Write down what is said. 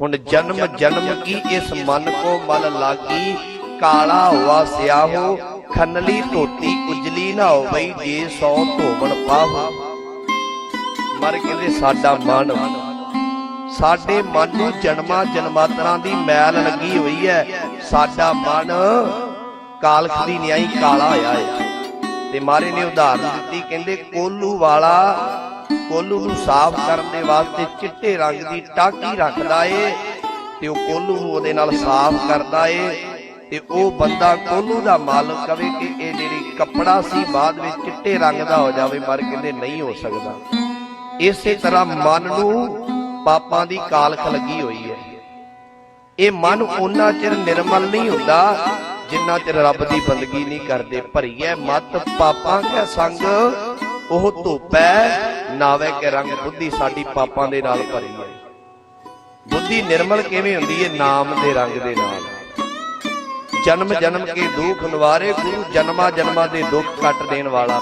ਹੁਣ ਜਨਮ ਜਨਮ ਕੀ ਇਸ ਮਨ ਕੋ ਮਲ ਲਾਗੀ? ਕਾਲਾ ਹੁਆ ਸਿਆਹੋ, ਖੰਨਲੀ ਧੋਤੀ ਉਜਲੀ ਨਾ ਹੋਵਈ ਜੇ ਸੌ ਧੋਵਣ ਪਾਹੋ। ਮਰ ਕਹਿੰਦੇ ਸਾਡਾ ਮਨ। ਸਾਡੇ ਮਨ ਨੂੰ ਜਨਮਾਂ ਜਨਮਾਤਰਾਂ ਦੀ ਮੈਲ ਲੱਗੀ ਹੋਈ ਹੈ ਸਾਡਾ ਮਨ ਕਾਲਖ ਦੀ ਨਿਆਈ ਕਾਲਾ ਹੋਇਆ ਹੈ ਤੇ ਮਾਰੇ ਨੇ ਉਦਾਹਰਨ ਦਿੱਤੀ, ਕਹਿੰਦੇ ਕੋਲੂ ਵਾਲਾ ਕੋਲੂ ਨੂੰ ਸਾਫ਼ ਕਰਨ ਦੇ ਵਾਸਤੇ ਚਿੱਟੇ ਰੰਗ ਦੀ ਟਾਕੀ ਰੱਖਦਾ ਏ ਤੇ ਉਹ ਕੋਲੂ ਨੂੰ ਉਹਦੇ ਨਾਲ ਸਾਫ਼ ਕਰਦਾ ਏ ਤੇ ਉਹ ਬੰਦਾ ਕੋਲੂ ਦਾ ਮਾਲਕ ਕਵੇ ਕਿ ਇਹ ਜਿਹੜੀ ਕੱਪੜਾ ਸੀ ਬਾਅਦ ਵਿੱਚ ਚਿੱਟੇ ਰੰਗ ਦਾ ਹੋ ਜਾਵੇ, ਮਰ ਕਹਿੰਦੇ ਨਹੀਂ ਹੋ ਸਕਦਾ। ਇਸੇ ਤਰ੍ਹਾਂ ਮਨ ਨੂੰ ਪਾਪਾਂ ਦੀ ਕਾਲਖ ਲੱਗੀ ਹੋਈ ਹੈ। ਇਹ ਮਨ ਉਹਨਾਂ ਚਿਰ ਨਿਰਮਲ ਨਹੀਂ ਹੁੰਦਾ ਜਿੰਨਾ ਚਿਰ ਰੱਬ ਦੀ ਬੰਦਗੀ ਨਹੀਂ ਕਰਦੇ। ਭਰੀਐ ਮਤ, ਪਾਪਾਂ ਕੇ ਸੰਗ ਉਹ ਧੋਪੈ ਨਾਵੇ ਕੇ ਰੰਗ ਬੁੱਧੀ ਸਾਡੀ ਪਾਪਾਂ ਦੇ ਨਾਲ ਭਰੀ ਹੈ ਬੁੱਧੀ ਨਿਰਮਲ ਕਿਵੇਂ ਹੁੰਦੀ ਹੈ ਨਾਮ ਦੇ ਰੰਗ ਦੇ ਨਾਲ। ਜਨਮ ਜਨਮ ਕੇ ਦੁੱਖ ਨਿਵਾਰੇ, ਗੁਰੂ ਜਨਮਾ ਜਨਮਾਂ ਦੇ ਦੁੱਖ ਕੱਟ ਦੇਣ ਵਾਲਾ